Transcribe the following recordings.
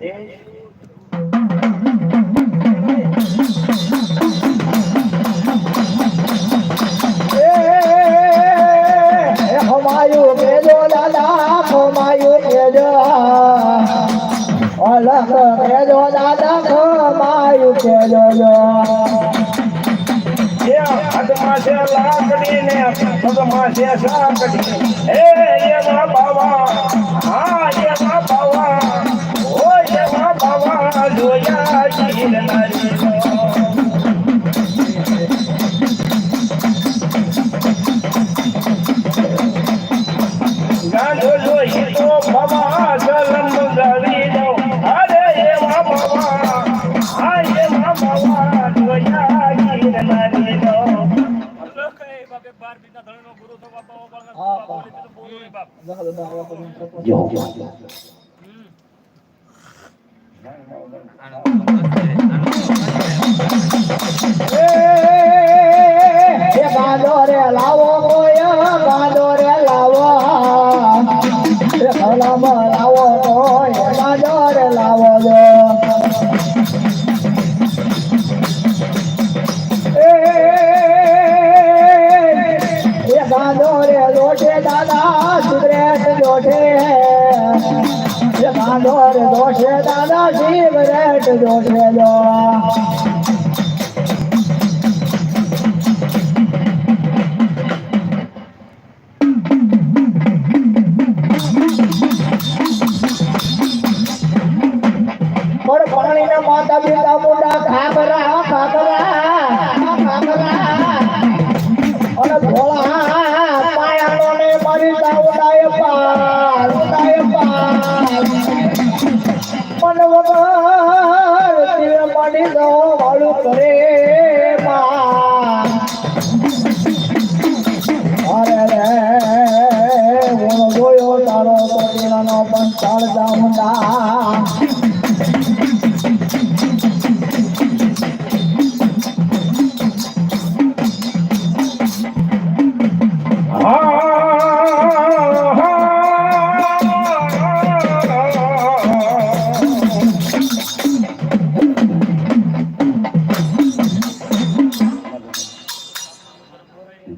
એ છે લાકડી ને પગમાં છે સાકડી હે એવા બાવા હા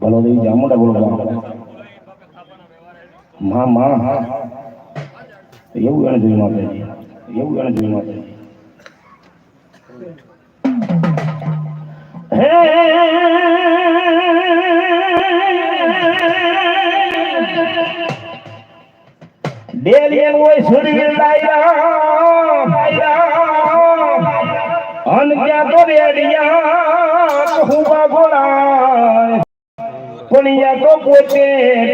બોલો દેવી જામુંડા બોલો માં માં એવું એને જોયું માતાજી એવું એને જોયું માતાજી ડેલિયન હોય સુરવીર લાયરા લાયા અન ક્યાં તો રેડિયા કહું બાગોળા પુણ્યા તો પોતે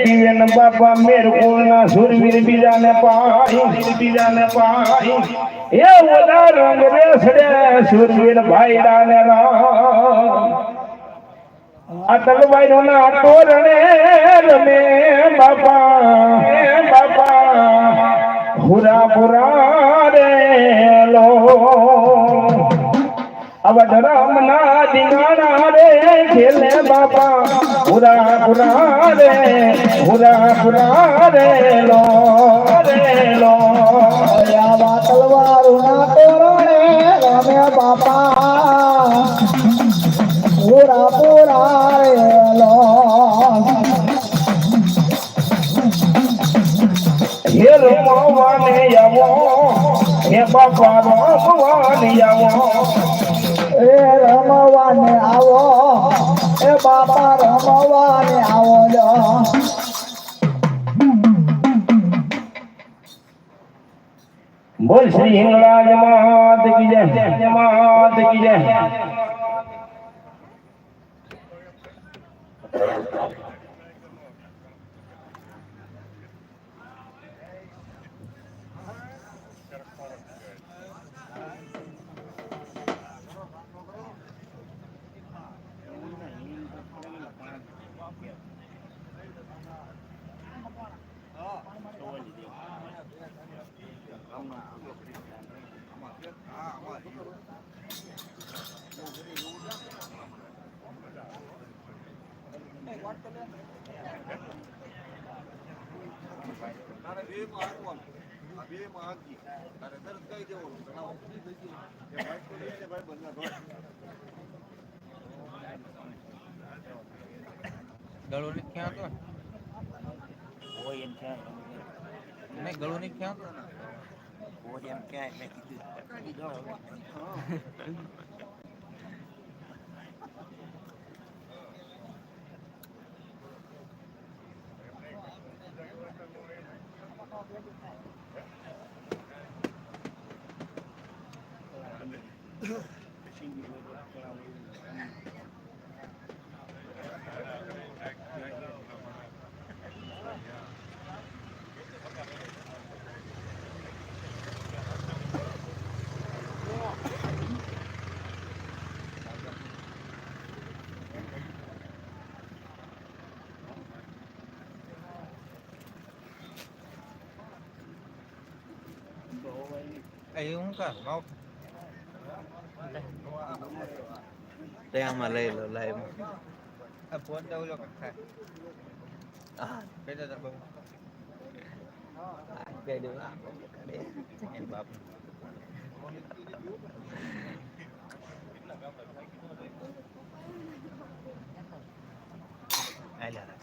પીવે ને બાપા મેર ના સુરવીર બીજાને પાઈ બીજાને પાણી. એ ઓલા રંગ રેસડે સુરવીર ભાઈડા ને આ તલવાઈ નો તોરણે રમે બાપા. બાપા. હુરા પુરા રે લો. અવડ રામ ના દિંગાણા રે ખેલે બાપા પુરા પુરા રે પુરા પુરા રે લો રે લો આવા તલવાર ના તોરણે રામે બાપા પુરા પુરા રે લો હે રમવાને આવો હે બાપા રમવાને આવો એ રમવાને આવો, એ બાપા રમવાને આવો જો બોલ શ્રી હિંગળાજ મહાત કી જય મહાત કી જય. બે મહાત્મા બે મહાત્મી તરત જ કહી દેવું ભાઈ ખોલી ને ભાઈ બંધ ગળોની ક્યાં તો? હોય એમ ક્યાં? નહીં ગળોની ક્યાં તો? હોય એમ ક્યાં? એટલે કીધું. Yeah. એ હું કા માવ તે આમાં લઈ લો લાઈવ આ ફોન તો ઓલો ખાય હા પેલા તાર બાબુ કહી દઉં એન બાપ આલ્યા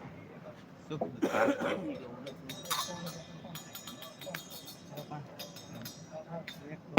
સુખ Gracias.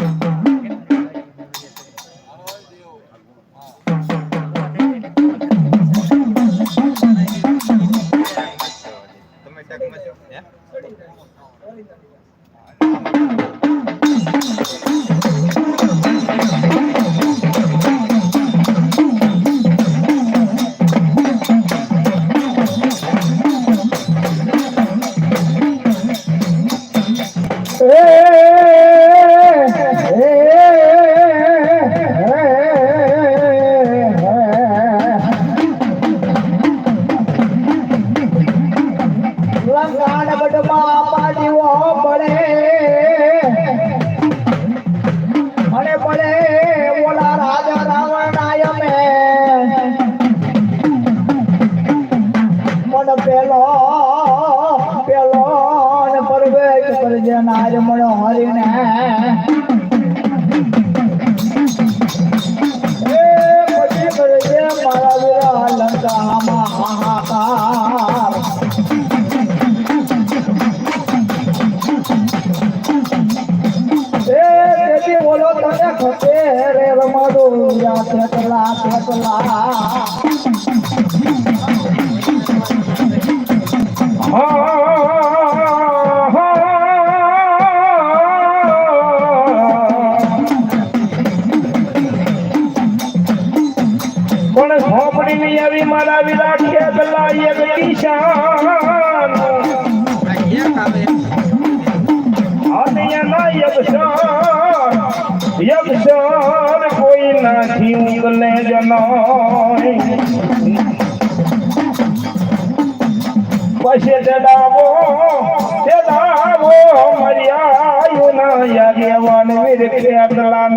আল্লাহ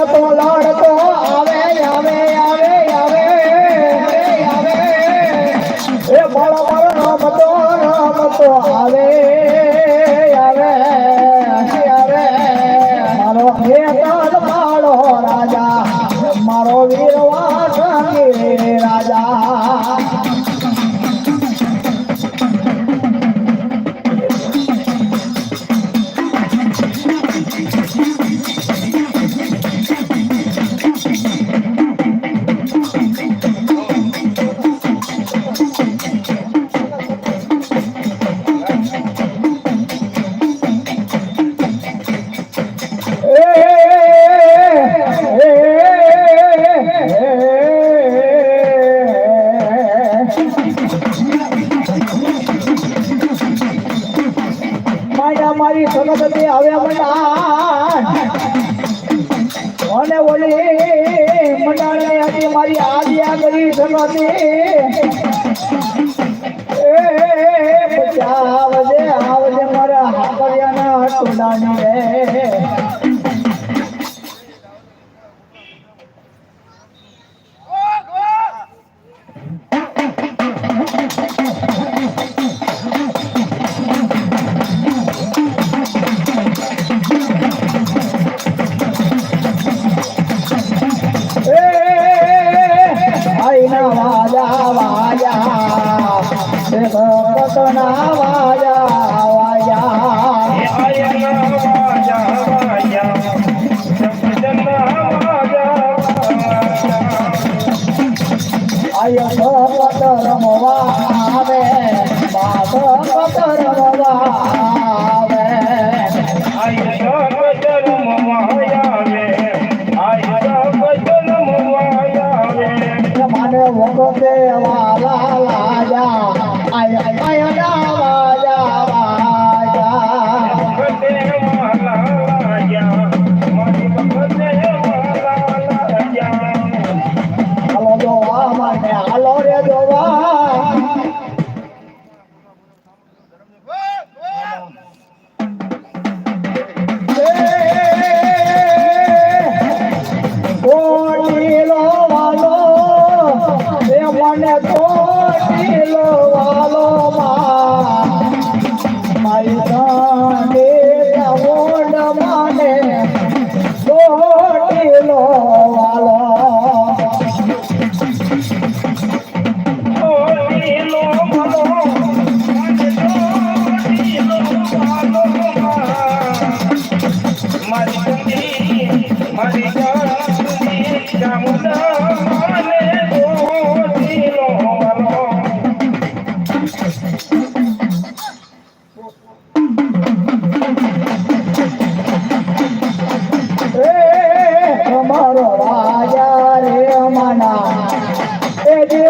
એ લડતો લડતો આવે આવે આવે આવે આવે. એ બળ બળ રમતો રમતો આવે. জীবনে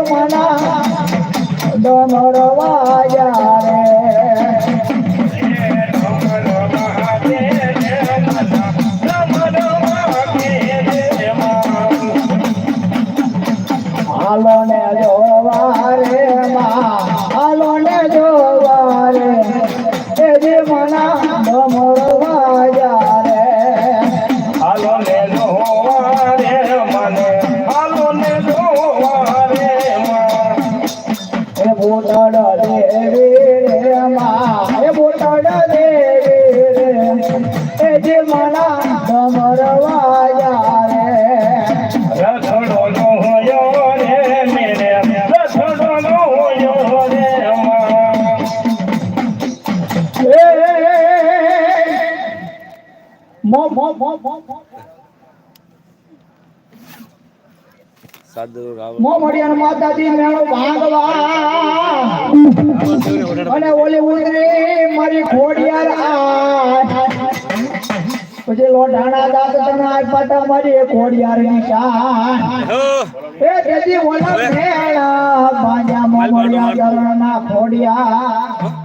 મના ડમરવાયા રે. સાદરો રાવ મો મડિયાન માતાજી મેણો ભાગવા અને ઓલી ઉંદરી મારી ખોડિયાર પછી લોઢાણા તમે તને આપાટા મારી એ ઘોડિયારની શાન. એ તેથી ઓલા ભેળા બાજા મોમડિયા જરણા ઘોડિયા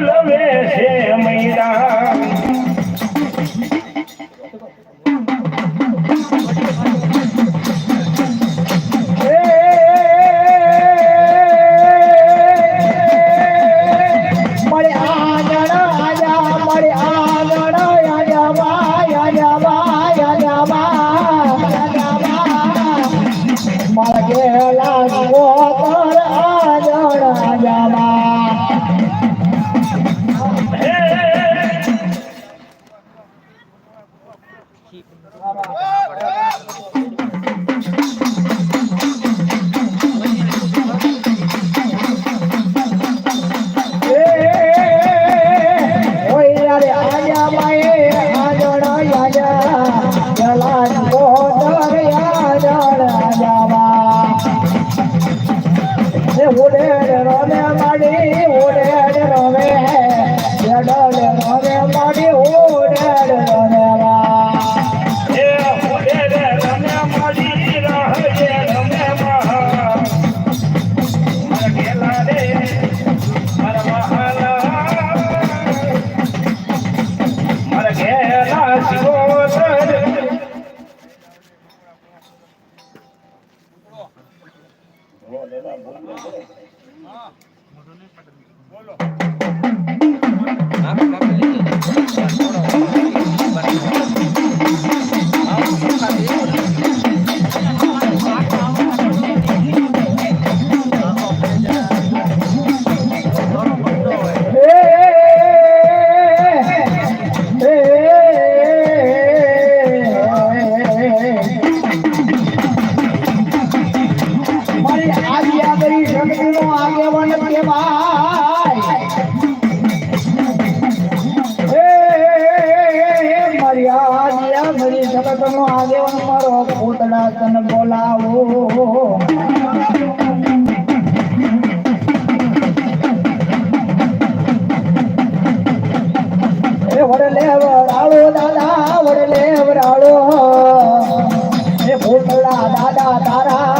love it. keep બોલાવો. વડલે વરાળો દાદા વડલે વરાળો એ ભોટલા દાદા તારા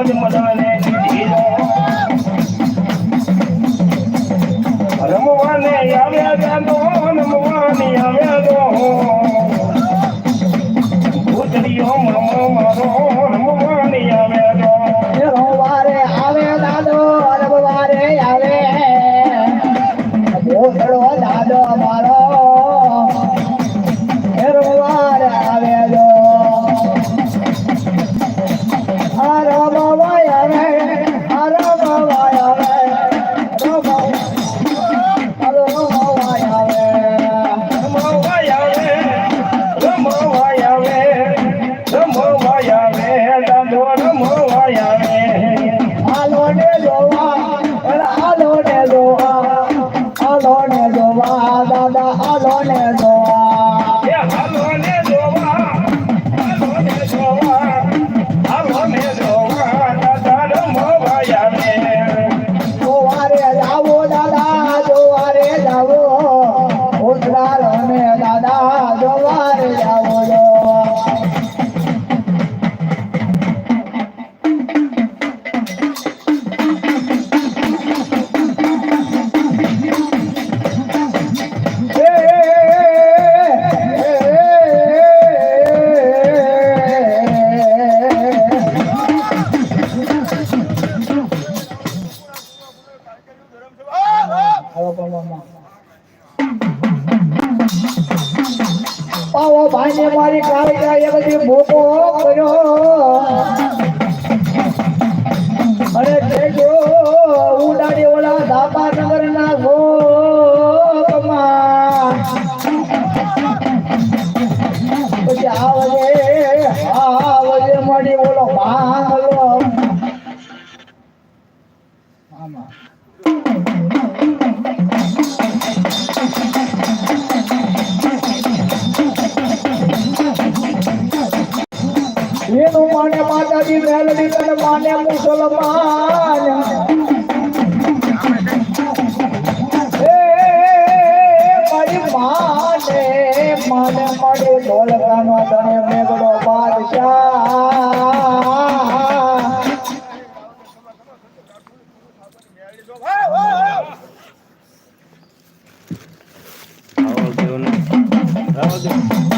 Pwede mo naman eh. અને મુસલમાન મને. મળે ઢોલકાનો તને મેઘડો બાદશાહ. આવો દેવ આવો દેવ